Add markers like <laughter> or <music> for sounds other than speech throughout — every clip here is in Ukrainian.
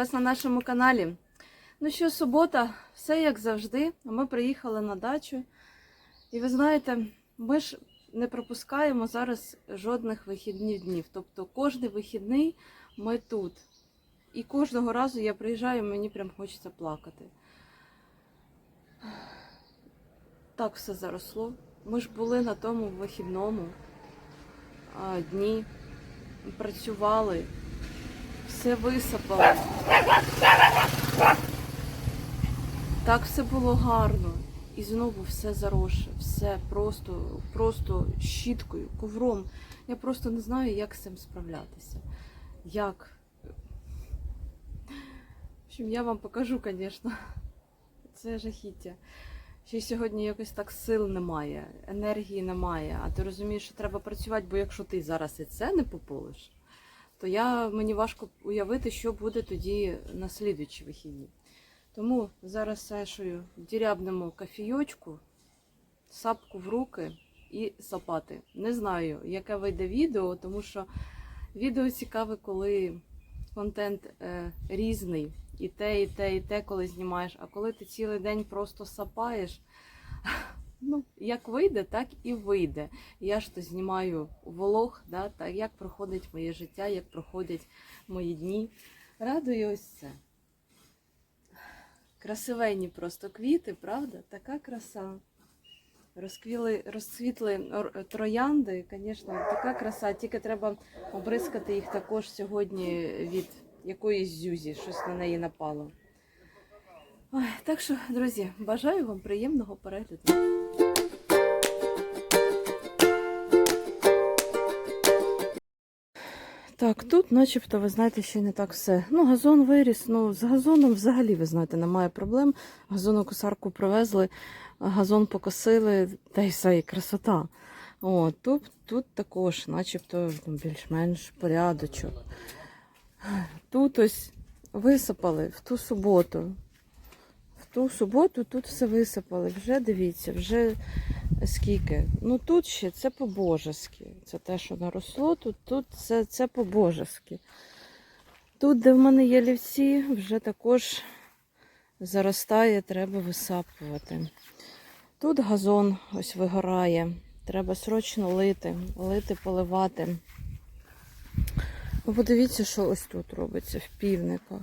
вас на нашому каналі. Ну що, субота, все як завжди. Ми приїхали на дачу. І ви знаєте, ми ж не пропускаємо зараз жодних вихідних днів. Тобто кожний вихідний ми тут. І кожного разу я приїжджаю, мені прям хочеться плакати. Так все заросло. Ми ж були на тому вихідному дні, працювали, все висипали. Так все було гарно. І знову все заросше, все просто, просто щіткою, ковром. Я просто не знаю, як з цим справлятися. Як. В общем, я вам покажу, звісно. Це жахіття. Ще сьогодні якось так сил немає, енергії немає. А ти розумієш, що треба працювати, бо якщо ти зараз і це не пополиш, то я, мені важко уявити, що буде тоді на слідуючі вихідні. Тому зараз Сашою дірябнемо кофійочку, сапку в руки і сапати. Не знаю, яке вийде відео, тому що відео цікаве, коли контент е, різний. І те, і те, і те, коли знімаєш. А коли ти цілий день просто сапаєш, ну, як вийде, так і вийде. Я ж то знімаю влог, да, так як проходить моє життя, як проходять мої дні. Радує ось це. Красивенні просто квіти, правда? Така краса. Розквіли, розцвітли троянди, звісно, така краса. Тільки треба обрискати їх також сьогодні від якоїсь зюзі, щось на неї напало. Ой, так що, друзі, бажаю вам приємного перегляду. Так, тут начебто, ви знаєте, ще не так все. Ну, газон виріс. Ну, з газоном взагалі, ви знаєте, немає проблем. Газонокосарку привезли, газон покосили, та й все, і красота. О, тут, тут також, начебто, більш-менш порядочок. Тут ось висипали в ту суботу. В ту суботу тут все висипали. Вже дивіться, вже скільки. Ну тут ще це по-божески. Це те, що наросло, тут, тут це, це по-божески. Тут, де в мене є лівці, вже також заростає, треба висапувати. Тут газон ось вигорає. Треба срочно лити, лити, поливати. Ви подивіться, що ось тут робиться в півниках.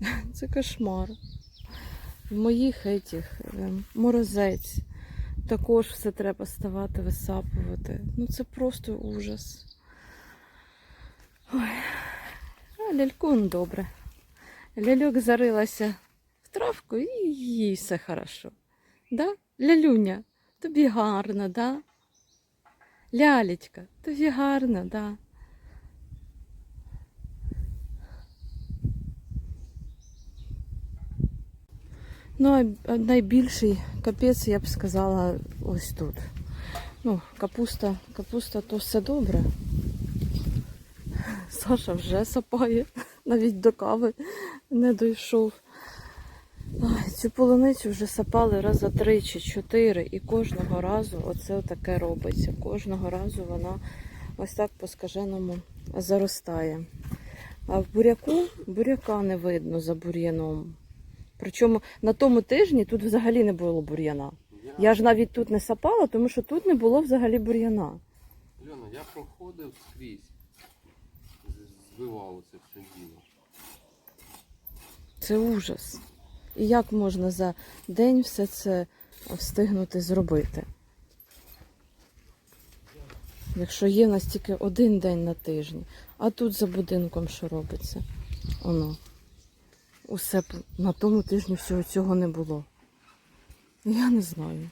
<laughs> Це кошмар. В моїх етіх е, морозець. Також все треба ставати, висапувати. Ну це просто ужас. Ой. А ляльку ну, добре. Ляльок зарилася в травку і їй все хорошо. Да? Лялюня, тобі гарно, да? Лялечка, тобі гарно, да. Ну, а найбільший капець, я б сказала, ось тут. Ну, капуста, капуста то все добре. <laughs> Саша вже сапає, <laughs> навіть до кави не дійшов. Ай, цю полуницю вже сапали раза три чи чотири, і кожного разу оце таке робиться. Кожного разу вона ось так по скаженому заростає. А в буряку буряка не видно за бур'яном. Причому на тому тижні тут взагалі не було бур'яна. Я ж навіть тут не сапала, тому що тут не було взагалі бур'яна. Льона, я проходив скрізь. з- це все діло. Це ужас. І як можна за день все це встигнути зробити? Якщо є в нас тільки один день на тижні, а тут за будинком що робиться? Оно. Усе на тому тижні всього цього не було. Я не знаю.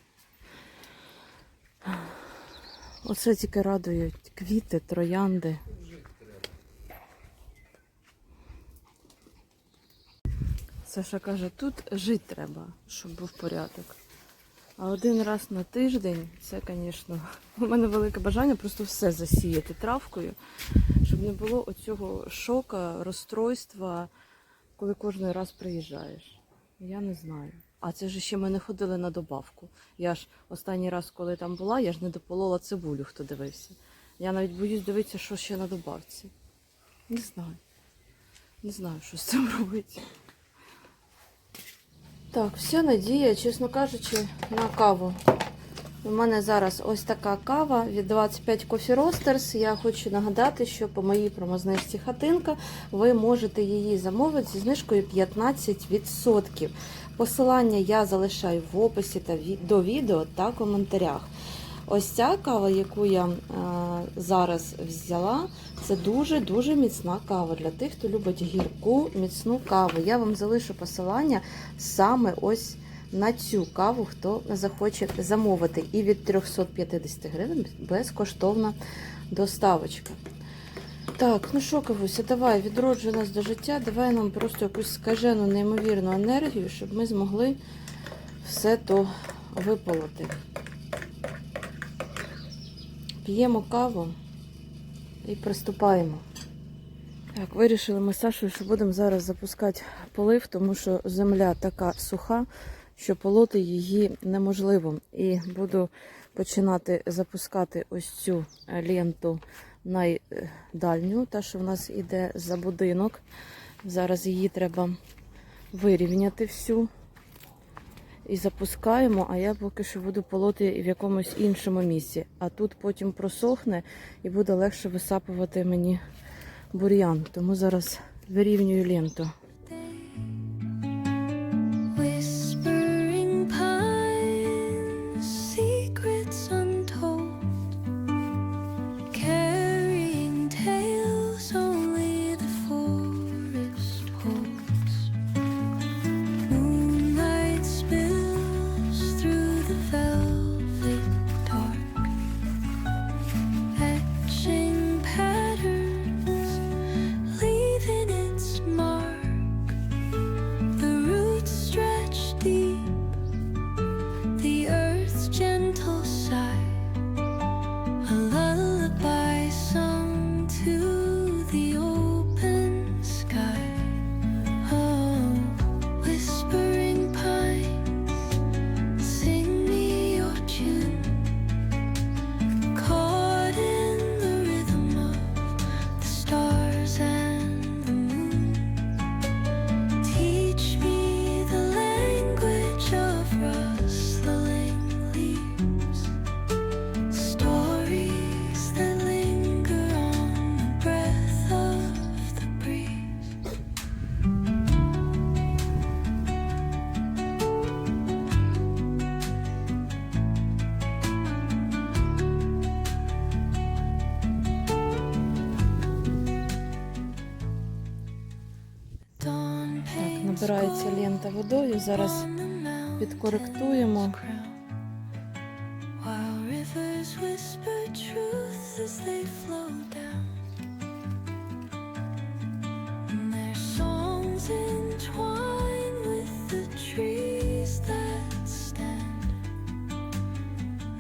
Оце тільки радують квіти, троянди. Саша каже, тут жити треба, щоб був порядок. А один раз на тиждень, це, звісно, у мене велике бажання просто все засіяти травкою, щоб не було оцього шока, розстройства, коли кожен раз приїжджаєш. Я не знаю. А це ж ще ми не ходили на добавку. Я ж останній раз, коли там була, я ж не дополола цибулю, хто дивився. Я навіть боюсь дивитися, що ще на добавці. Не знаю. Не знаю, що з цим робити. Так, вся надія, чесно кажучи, на каву. У мене зараз ось така кава від 25 Coffee Roasters. Я хочу нагадати, що по моїй промознижці хатинка ви можете її замовити зі знижкою 15%. Посилання я залишаю в описі та до відео та коментарях. Ось ця кава, яку я е, зараз взяла, це дуже-дуже міцна кава для тих, хто любить гірку міцну каву. Я вам залишу посилання саме ось на цю каву, хто захоче замовити. І від 350 гривень безкоштовна доставочка. Так, ну що, Кавуся, давай, відроджуй нас до життя, давай нам просто якусь скажену, неймовірну енергію, щоб ми змогли все то виполоти. П'ємо каву і приступаємо. Так, вирішили ми з Сашою, що будемо зараз запускати полив, тому що земля така суха, що полоти її неможливо. І буду починати запускати ось цю ленту найдальню, та що в нас іде за будинок. Зараз її треба вирівняти всю. І запускаємо, а я поки що буду полоти в якомусь іншому місці. А тут потім просохне і буде легше висапувати мені бур'ян. Тому зараз вирівнюю ленту.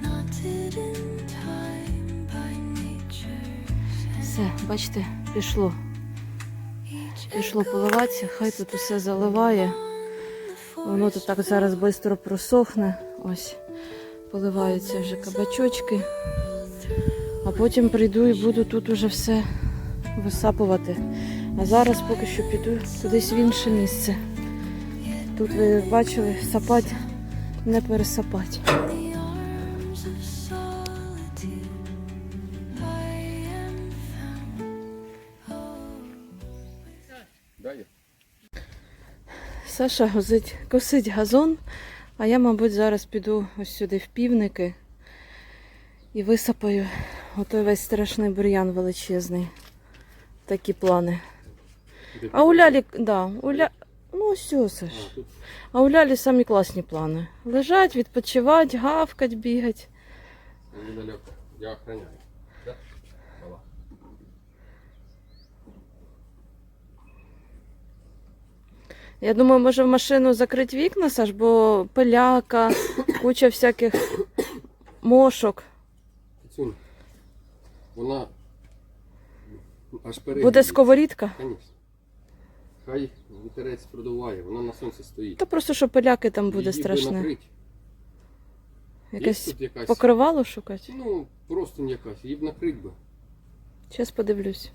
Knotted in time by nature's Все, бачите, пішло. Пішло поливатися, хай тут усе заливає. Воно тут так зараз швидко просохне. Ось поливаються вже кабачочки. А потім прийду і буду тут уже все висапувати. А зараз поки що піду кудись в інше місце. Тут ви бачили, сапать, не пересапать. Саша гозить, косить газон, а я, мабуть, зараз піду ось сюди в півники і висапаю отой весь страшний бур'ян величезний. Такі плани. А у Лялі, да, у Ля... ну все, Саш. А, у Лялі самі класні плани. Лежать, відпочивати, гавкать, бігати. недалеко. Я охраняю. Я думаю, може в машину закрити вікна, Саш, бо пиляка, куча всяких мошок. Кицюнь. Вона аж перегріє. Буде сковорідка. Звісно. Хай вітерець продуває, вона на сонці стоїть. Та просто що пиляки там буде Її би страшне. накрить. Якесь тут якась, покривало шукати. ну, просто якась, її б накрить би. Зараз подивлюсь.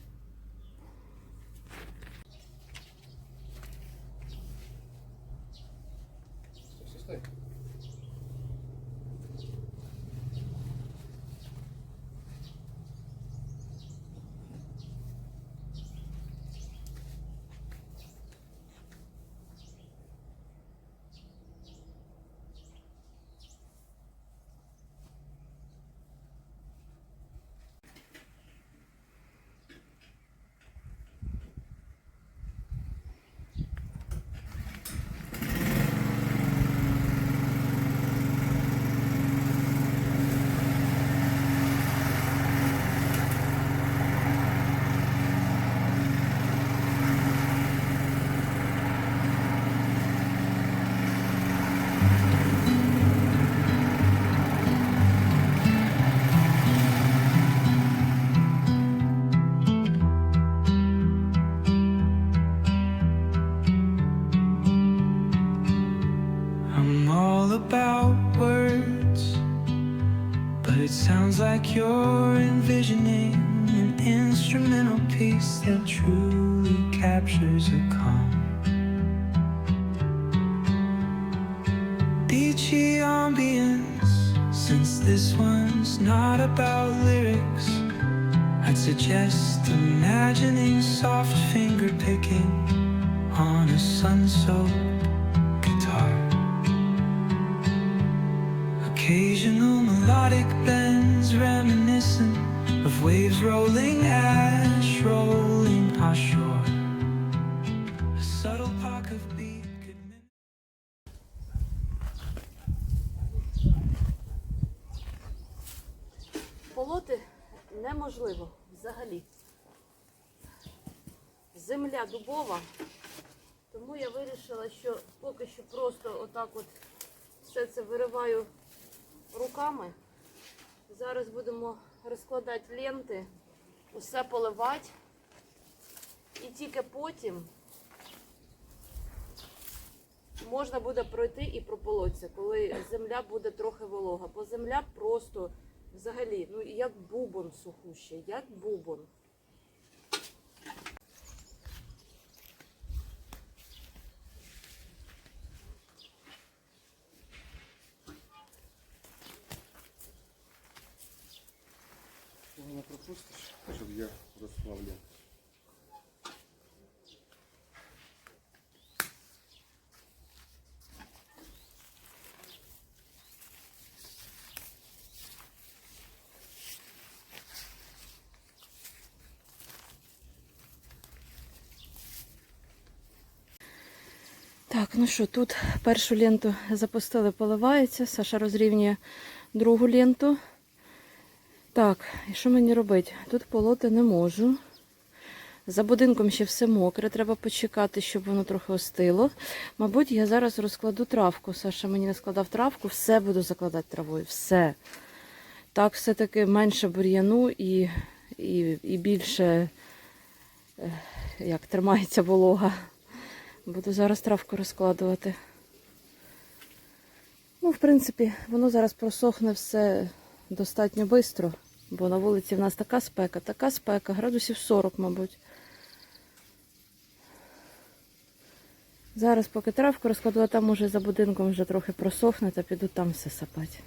Sounds like you're envisioning an instrumental piece that truly captures a calm. Beachy ambience, since this one's not about lyrics. I'd suggest imagining soft finger picking on a sun-soaked guitar. Occasional melodic bends reminiscent of waves rolling ash, rolling ashore. A subtle pock of beat could. Полоти неможливо взагалі. Земля дубова, тому я вирішила, що поки що просто отак от все це вириваю руками. Зараз будемо розкладати ленти, усе поливати. І тільки потім можна буде пройти і прополотися, коли земля буде трохи волога. Бо земля просто взагалі, ну як бубон сухущий, як бубон. Не пропустиш, щоб я розплавляв. Так, ну що, тут першу ленту запустили, поливається. Саша розрівнює другу ленту. Так, і що мені робити? Тут полоти не можу. За будинком ще все мокре, треба почекати, щоб воно трохи остило. Мабуть, я зараз розкладу травку. Саша мені не складав травку, все буду закладати травою. Все. Так, все-таки менше бур'яну і, і, і більше е, як тримається волога. Буду зараз травку розкладувати. Ну, в принципі, воно зараз просохне все достатньо швидко, бо на вулиці в нас така спека, така спека, градусів 40, мабуть. Зараз, поки травку розкладу, а там уже за будинком вже трохи просохне, та піду там все сапати.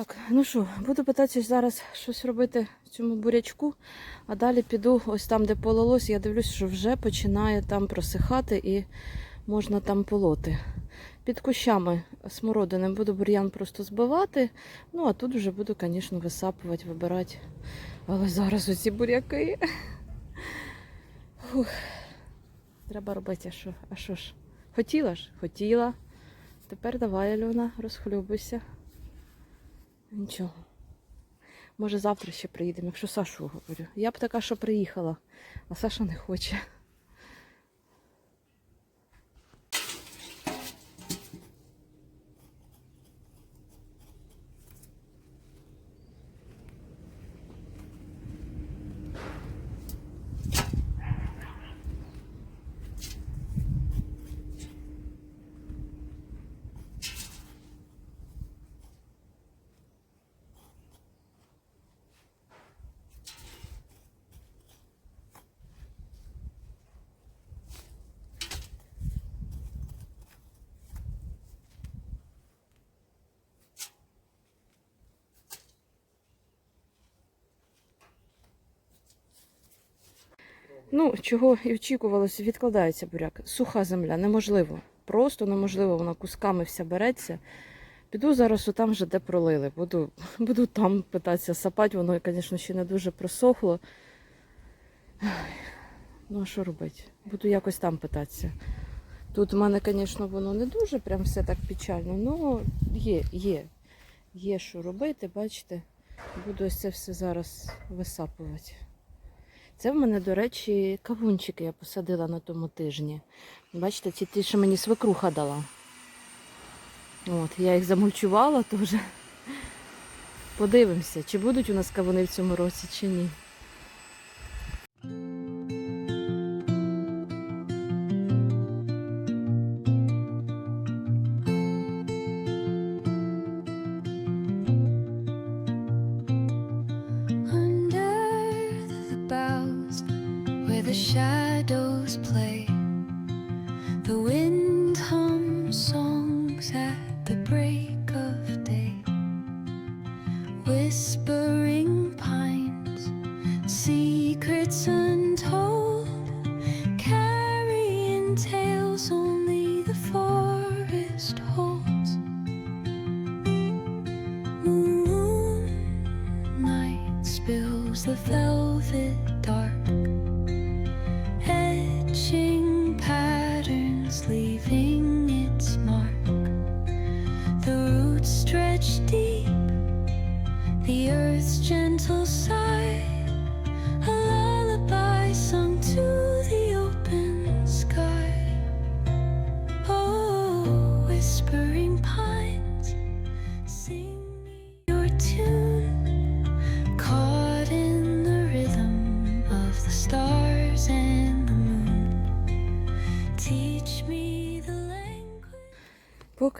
Так, ну що, буду питатися зараз щось робити в цьому бурячку, а далі піду ось там, де пололось. Я дивлюсь, що вже починає там просихати і можна там полоти. Під кущами смородини буду бур'ян просто збивати. Ну, а тут вже буду, звісно, висапувати, вибирати. Але зараз оці буряки. Фух. Треба робити, а що? А що ж? Хотіла ж? Хотіла. Тепер давай, Альона, розхлюбуйся. Нічого. Може, завтра ще приїдемо, якщо Сашу говорю. Я б така, що приїхала, а Саша не хоче. Ну, чого і очікувалося, відкладається буряк. Суха земля, неможливо. Просто неможливо, вона кусками вся береться. Піду зараз отам вже де пролили. Буду, <laughs> буду там питатися сапати, воно, звісно, ще не дуже просохло. Ну, а що робити? Буду якось там питатися. Тут в мене, звісно, воно не дуже прям все так печально, але є, є. Є що робити, бачите. Буду це все зараз висапувати. Це в мене, до речі, кавунчики я посадила на тому тижні. Бачите, ці ті, що мені свекруха дала. От, я їх замульчувала теж. Подивимося, чи будуть у нас кавуни в цьому році, чи ні.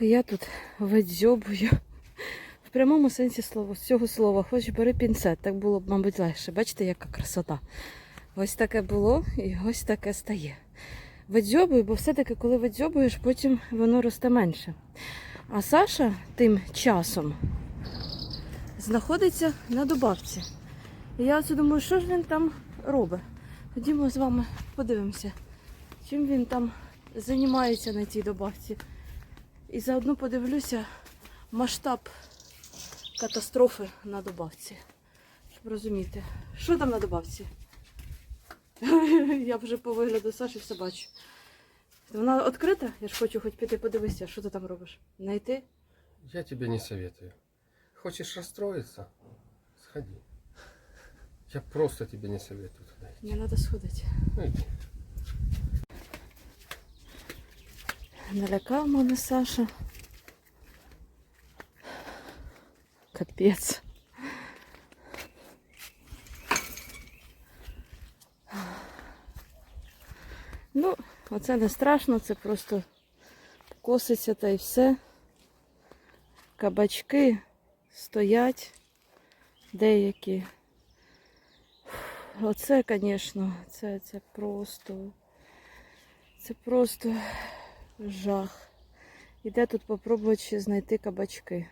Поки я тут видзьобую, в прямому сенсі слова, цього слова, хоч бери пінцет, так було б, мабуть, легше. Бачите, яка красота. Ось таке було і ось таке стає. Видзьобую, бо все-таки, коли видзьобуєш, потім воно росте менше. А Саша тим часом знаходиться на добавці. І я оце думаю, що ж він там робить. Ходімо з вами подивимося, чим він там займається на цій добавці. І заодно подивлюся масштаб катастрофи на добавці. Щоб розуміти, що там на добавці. <laughs> Я вже по вигляду Саші все бачу. Вона відкрита? Я ж хочу хоч піти подивитися, що ти там робиш. Найти? Я тебе не советую. Хочешь расстроиться? Сходи. Я просто тебе не советую туда идти. Треба сходити. Ну, иди. Налякав мене Саша. Капець. Ну, оце не страшно, це просто коситься та й все. Кабачки стоять деякі. Оце, звісно, це, це просто. Це просто жах. І де тут попробувати ще знайти кабачки?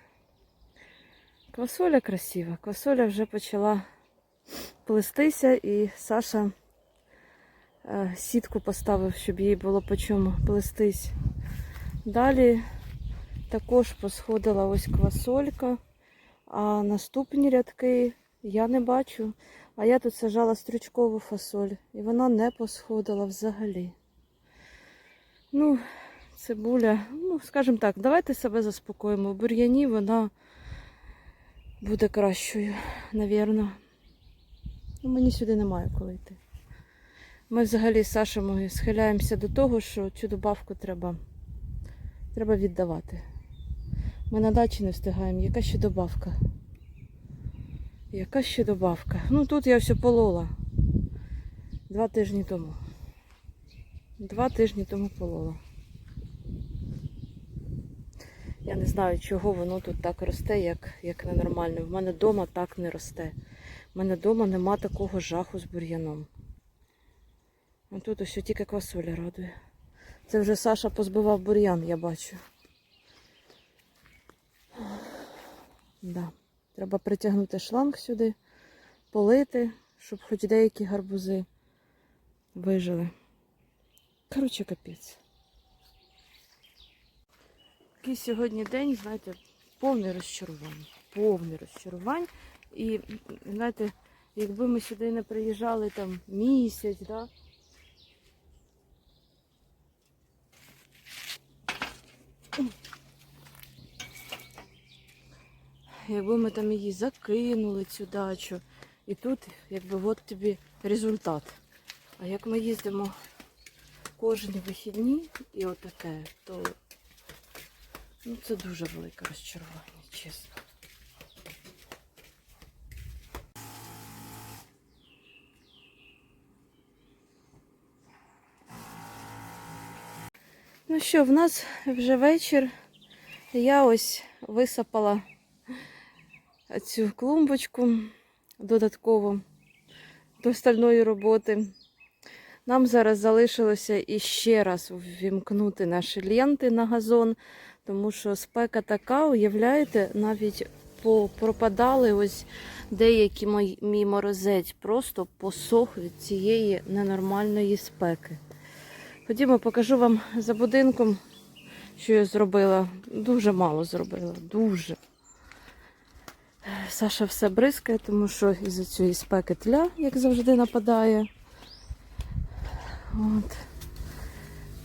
Квасоля красива. Квасоля вже почала плестися, і Саша е, сітку поставив, щоб їй було по чому плестись. Далі також посходила ось квасолька, а наступні рядки я не бачу. А я тут сажала стрючкову фасоль, і вона не посходила взагалі. Ну, цибуля, ну, скажімо так, давайте себе заспокоїмо. В бур'яні вона буде кращою, навірно. Ну, мені сюди немає коли йти. Ми взагалі з Сашею схиляємося до того, що цю добавку треба, треба віддавати. Ми на дачі не встигаємо. Яка ще добавка? Яка ще добавка? Ну тут я все полола. Два тижні тому. Два тижні тому полола. Я не знаю, чого воно тут так росте, як, як ненормально. В мене вдома так не росте. У мене вдома нема такого жаху з бур'яном. А тут ось тільки квасоля радує. Це вже Саша позбивав бур'ян, я бачу. Да. Треба притягнути шланг сюди, полити, щоб хоч деякі гарбузи вижили. Коротше, капець. Такий сьогодні день, знаєте, повне розчарування. Повне розчарувань. І, знаєте, якби ми сюди не приїжджали там місяць, да, якби ми там її закинули, цю дачу. І тут, якби от тобі результат. А як ми їздимо кожні вихідні і отаке, то ну, це дуже велике розчарування, чесно. Ну що, в нас вже вечір. Я ось висипала цю клумбочку додатково до стальної роботи. Нам зараз залишилося іще раз ввімкнути наші ленти на газон, тому що спека така, уявляєте, навіть пропадали ось деякі мої, мій морозець, просто посох від цієї ненормальної спеки. Ходімо, покажу вам за будинком, що я зробила. Дуже мало зробила, дуже. Саша все бризкає, тому що із-за цієї спеки тля, як завжди, нападає. От.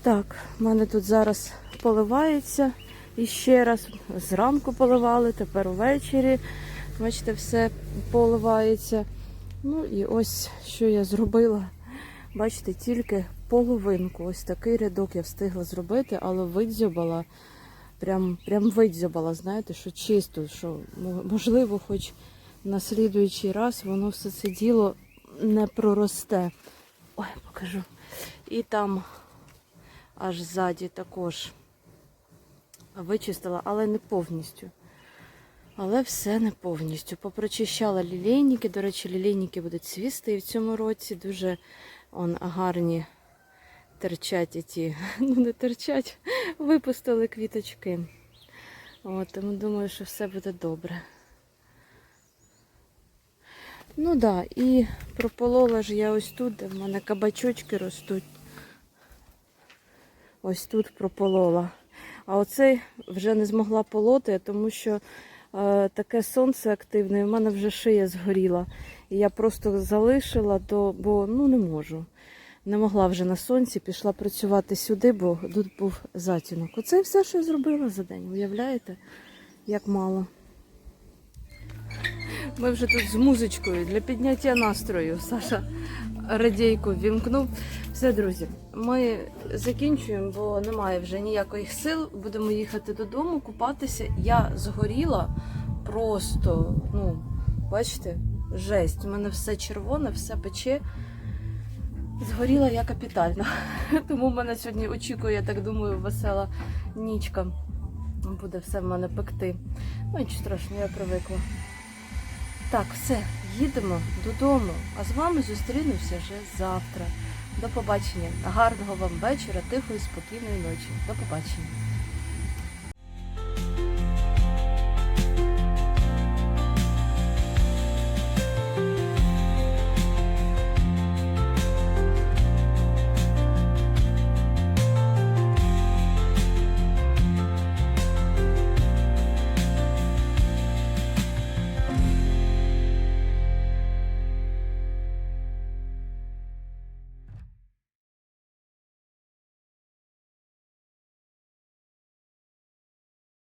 Так, в мене тут зараз поливається. І ще раз зранку поливали, тепер увечері. Бачите, все поливається. Ну і ось що я зробила. Бачите, тільки половинку. Ось такий рядок я встигла зробити, але видзьобала. Прям, прям видзьобала, знаєте, що чисто, що можливо, хоч на слідуючий раз воно все це діло не проросте. Ой, покажу. І там аж ззаді також вичистила, але не повністю. Але все не повністю. Попрочищала лілейники. До речі, лілейники будуть цвісти і в цьому році. Дуже он, гарні терчать ті, <laughs> ну не терчать, випустили квіточки. От, тому думаю, що все буде добре. Ну да, і прополола ж я ось тут, де в мене кабачочки ростуть. Ось тут прополола. А оцей вже не змогла полоти, тому що е, таке сонце активне, і в мене вже шия згоріла. І я просто залишила, до, бо ну не можу. Не могла вже на сонці, пішла працювати сюди, бо тут був затінок. Оце все, що я зробила за день. Уявляєте, як мало. Ми вже тут з музичкою для підняття настрою. Саша радійку вімкнув. Все, друзі, ми закінчуємо, бо немає вже ніяких сил. Будемо їхати додому, купатися. Я згоріла просто, ну, бачите, жесть. У мене все червоне, все пече. Згоріла я капітально. <laughs> Тому в мене сьогодні очікує, я так думаю, весела нічка. Буде все в мене пекти. Ну, нічого страшного, я привикла. Так, все, їдемо додому. А з вами зустрінуся вже завтра. До побачення. Гарного вам вечора, тихої, спокійної ночі. До побачення.